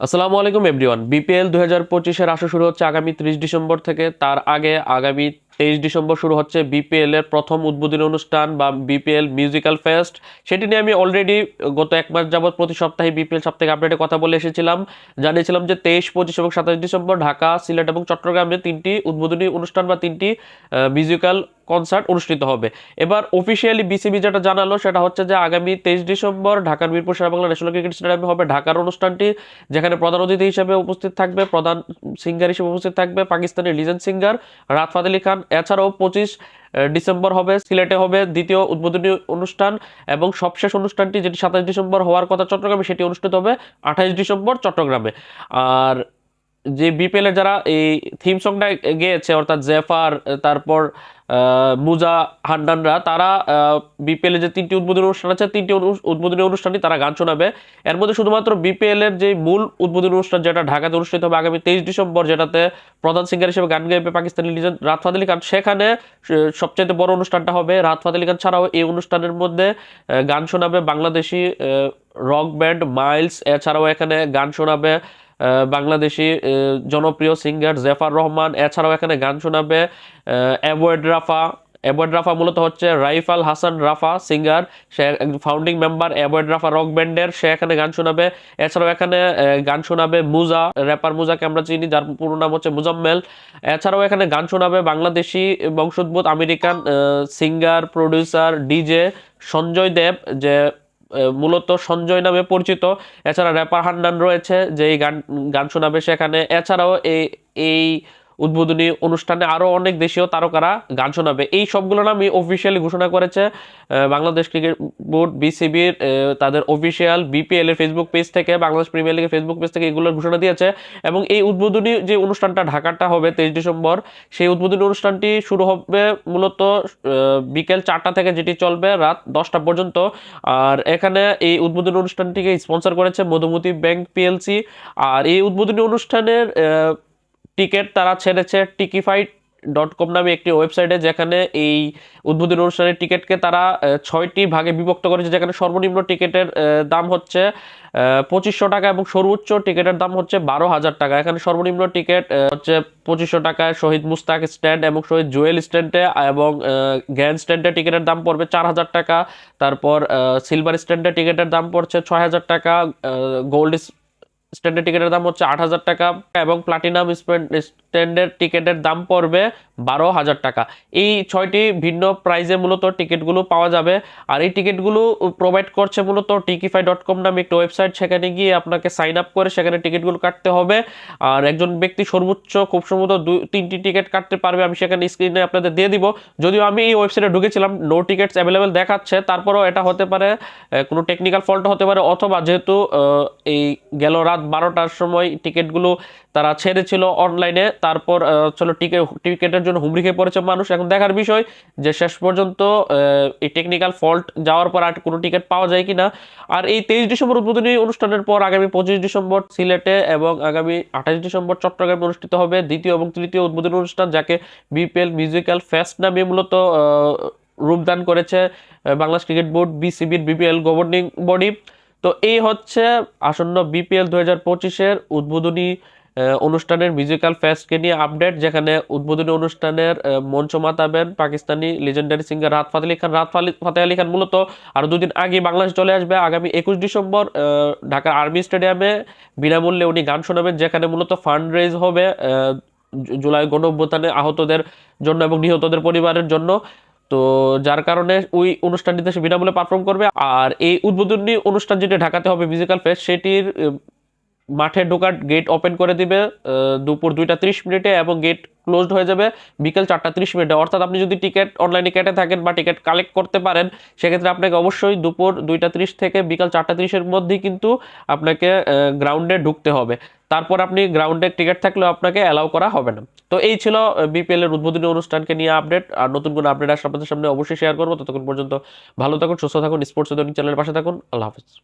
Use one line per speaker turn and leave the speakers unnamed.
আসসালামু আলাইকুম everyone BPL দুই হাজার পঁচিশের আসর শুরু হচ্ছে আগামী ত্রিশ ডিসেম্বর থেকে। তার আগে আগামী তেইশ ডিসেম্বর শুরু হচ্ছে বিপিএল এর প্রথম উদ্বোধনী অনুষ্ঠান বা বিপিএল মিউজিক্যাল ফেস্ট সেটি নিয়ে আমি অলরেডি গত এক মাস যাবত প্রতি সপ্তাহে বিপিএল সব থেকে আপডেটে কথা বলে এসেছিলাম। জানিয়েছিলাম যে তেইশ, পঁচিশ এবং সাতাশ ডিসেম্বর ঢাকা, সিলেট এবং চট্টগ্রামে তিনটি উদ্বোধনী অনুষ্ঠান বা তিনটি মিউজিক্যাল কনসার্ট অনুষ্ঠিত হবে। এবার অফিসিয়ালি বিসিবি যেটা জানালো সেটা হচ্ছে যে আগামী তেইশ ডিসেম্বর ঢাকার মিরপুর বাংলা ন্যাশনাল ক্রিকেট স্টেডিয়ামে হবে ঢাকার অনুষ্ঠানটি, যেখানে প্রধান অতিথি হিসেবে উপস্থিত থাকবে, প্রধান সিঙ্গার হিসেবে উপস্থিত থাকবে, পাকিস্তানের লিজেন্ড সিঙ্গার রাত ফাত আলী খান। এছাড়াও পঁচিশ ডিসেম্বর হবে, সিলেটে হবে দ্বিতীয় উদ্বোধনী অনুষ্ঠান এবং সবশেষ অনুষ্ঠানটি যেটি সাতাশ ডিসেম্বর হওয়ার কথা চট্টগ্রামে, সেটি অনুষ্ঠিত হবে আঠাইশ ডিসেম্বর চট্টগ্রামে। আর যে বিপিএল এর যারা এই থিম সংটা গেয়েছে, অর্থাৎ জেফার তারপর মুজা হান্ডানরা তারা বিপিএল এর যে তিনটি উদ্বোধনী অনুষ্ঠান আছে, তিনটি উদ্বোধনী অনুষ্ঠানই তারা গান শোনাবে। এর মধ্যে শুধুমাত্র বিপিএল এর যে মূল উদ্বোধনী অনুষ্ঠান, যেটা ঢাকাতে অনুষ্ঠিত হবে আগামী তেইশ ডিসেম্বর, যেটাতে প্রধান সিঙ্গার হিসেবে গান গাইবে পাকিস্তানি লিজেন্ড রাত ফাত আলী খান, সেখানে সবচেয়ে বড় অনুষ্ঠানটা হবে রাত ফাত আলী খান ছাড়াও এই অনুষ্ঠানের মধ্যে গান শোনাবে বাংলাদেশি রক ব্যান্ড মাইলস, এছাড়াও এখানে গান শোনাবে বাংলাদেশি জনপ্রিয় সিঙ্গার জেফার রহমান। এছাড়াও এখানে গান শোনাবে অ্যাভয়েড রাফা অ্যাভয়েড রাফা মূলত হচ্ছে রাইফাল হাসান রাফা সিঙ্গার সে founding member avoid Rafa rock ব্যান্ডের সে এখানে গান শোনাবে। এছাড়াও এখানে গান শোনাবে মুজা র্যাপার মুজাকে আমরা চিনি, যার পুরো নাম হচ্ছে মুজাম্মেল। এছাড়াও এখানে গান শোনাবে বাংলাদেশি বংশোদ্ভূত American singer producer DJ Sanjoy Deb, যে মূলত সঞ্জয় নামে পরিচিত। এছাড়া র্যাপার হান্নান রয়েছে যে গান গান শোনাবে সেখানে। এছাড়াও এই এই উদ্বোধনী অনুষ্ঠানে আরও অনেক দেশীয় তারকারা গান শোনাবে। এই সবগুলো নামই অফিসিয়ালি ঘোষণা করেছে বাংলাদেশ ক্রিকেট বোর্ড বিসিবির তাদের অফিসিয়াল বিপিএল এর ফেসবুক পেজ থেকে, বাংলাদেশ প্রিমিয়ার লিগের ফেসবুক পেজ থেকে এগুলোর ঘোষণা দিয়েছে। এবং এই উদ্বোধনী যে অনুষ্ঠানটা ঢাকাটা হবে তেইশ ডিসেম্বর, সেই উদ্বোধনী অনুষ্ঠানটি শুরু হবে মূলত বিকেল চারটা থেকে যেটি চলবে রাত দশটা পর্যন্ত। আর এখানে এই উদ্বোধনী অনুষ্ঠানটিকে স্পন্সর করেছে মধুমতি ব্যাংক পিএলসি আর এই উদ্বোধনী অনুষ্ঠানের টিকিট তারা ছেড়েছে টিকিফাইড ডট কম নামে একটি ওয়েবসাইটে, যেখানে এই উদ্বোধনী অনুষ্ঠানের টিকিটকে তারা ছয়টি ভাগে বিভক্ত করেছে, যেখানে সর্বনিম্ন টিকিটের দাম হচ্ছে পঁচিশশো টাকা এবং সর্বোচ্চ টিকিটের দাম হচ্ছে বারো হাজার টাকা। এখানে সর্বনিম্ন টিকিট হচ্ছে পঁচিশশো টাকায় শহীদ মুস্তাক স্ট্যান্ড এবং শহীদ জুয়েল স্ট্যান্ডে এবং গ্র্যান্ড স্ট্যান্ডে টিকিটের দাম পড়বে চার হাজার টাকা। তারপর সিলভার স্ট্যান্ডে টিকিটের দাম পড়ছে ছয় হাজার টাকা গোল্ড স্ট্যান্ডের টিকিটের দাম হচ্ছে আট হাজার টাকা এবং প্লাটিনাম স্ট্যান্ডের টিকিটের দাম পড়বে বারো হাজার টাকা। এই ছয়টি ভিন্ন প্রাইজে মূলত টিকিটগুলো পাওয়া যাবে। আর এই টিকিটগুলো প্রোভাইড করছে মূলত টিকিফাই ডট কম নামে একটি ওয়েবসাইট সেখানে গিয়ে আপনাকে সাইন আপ করে সেখানে টিকিটগুলো কাটতে হবে। আর একজন ব্যক্তি সর্বোচ্চ খুব সম্ভবত দুই, তিনটি টিকিট কাটতে পারবে। আমি সেখানে স্ক্রিনে আপনাদের দিয়ে দিব। যদিও আমি এই ওয়েবসাইটে ঢুকেছিলাম নো টিকিটস অ্যাভেলেবেল দেখাচ্ছে। তারপরেও এটা হতে পারে কোনো টেকনিক্যাল ফল্ট হতে পারে, অথবা যেহেতু এই গেল রাত বারোটার সময় টিকিটগুলো তারা ছেড়েছিল অনলাইনে। তারপর চলো টিকিট টিকিটের জন্য হুমড়ি পড়েছে মানুষ। এখন দেখার বিষয় যে শেষ পর্যন্ত এই টেকনিক্যাল ফল্ট যাওয়ার পর আর কোনো টিকিট পাওয়া যায় কিনা। আর এই তেইশ ডিসেম্বর উদ্বোধনী অনুষ্ঠানের পর আগামী পঁচিশ ডিসেম্বর সিলেটে এবং আগামী আঠাশ ডিসেম্বর চট্টগ্রামে অনুষ্ঠিত হবে দ্বিতীয় এবং তৃতীয় উদ্বোধনী অনুষ্ঠান, যাকে বিপিএল মিউজিক্যাল ফেস্ট নামে মূলত রূপদান করেছে বাংলাদেশ ক্রিকেট বোর্ড, বিসিবির বিপিএল গভর্নিং বডি তো এই হচ্ছে আসন্ন বিপিএল দু হাজার পঁচিশের উদ্বোধনী অনুষ্ঠানের মিউজিক্যাল ফেস্টকে নিয়ে আপডেট যেখানে উদ্বোধনী অনুষ্ঠানের মঞ্চ মাতাবেন পাকিস্তানি লিজেন্ডারি সিঙ্গার রাত ফাতে আলী খান। রাত ফাতে আলী খান মূলত আরও দুদিন আগে বাংলাদেশ চলে আসবে। আগামী একুশ ডিসেম্বর ঢাকার আর্মি স্টেডিয়ামে বিনামূল্যে উনি গান শোনাবেন, যেখানে মূলত ফান্ড রেজ হবে জুলাই গণ আহতদের জন্য এবং নিহতদের পরিবারের জন্য। তো যার কারণে ওই অনুষ্ঠানটিতে সে বিনামূল্যে পারফর্ম করবে। আর এই উদ্বোধনী অনুষ্ঠান যেটি ঢাকাতে হবে মিউজিক্যাল ফেস্ট সেটির মাঠে ঢোকার গেট ওপেন করে দিবে দুপুর দুইটা ত্রিশ মিনিটে এবং গেট ক্লোজড হয়ে যাবে বিকেল চারটা ত্রিশ মিনিটে। অর্থাৎ আপনি যদি টিকিট অনলাইনে কেটে থাকেন বা টিকিট কালেক্ট করতে পারেন, সেক্ষেত্রে আপনাকে অবশ্যই দুপুর দুইটা ত্রিশ থেকে বিকাল চারটা ত্রিশের মধ্যেই কিন্তু আপনাকে গ্রাউন্ডে ঢুকতে হবে। তারপর আপনি গ্রাউন্ডে টিকিট থাকলেও আপনাকে অ্যালাউ করা হবে না। তো এই ছিল বিপিএল এর উদ্বোধনী অনুষ্ঠানকে নিয়ে আপডেট আর নতুন কোনো আপডেট আসলে আপনাদের সামনে অবশ্যই শেয়ার করব। ততক্ষণ পর্যন্ত ভালো থাকুন, সুস্থ থাকুন স্পোর্টস চ্যানেলের পাশে থাকুন। আল্লাহ হাফিজ।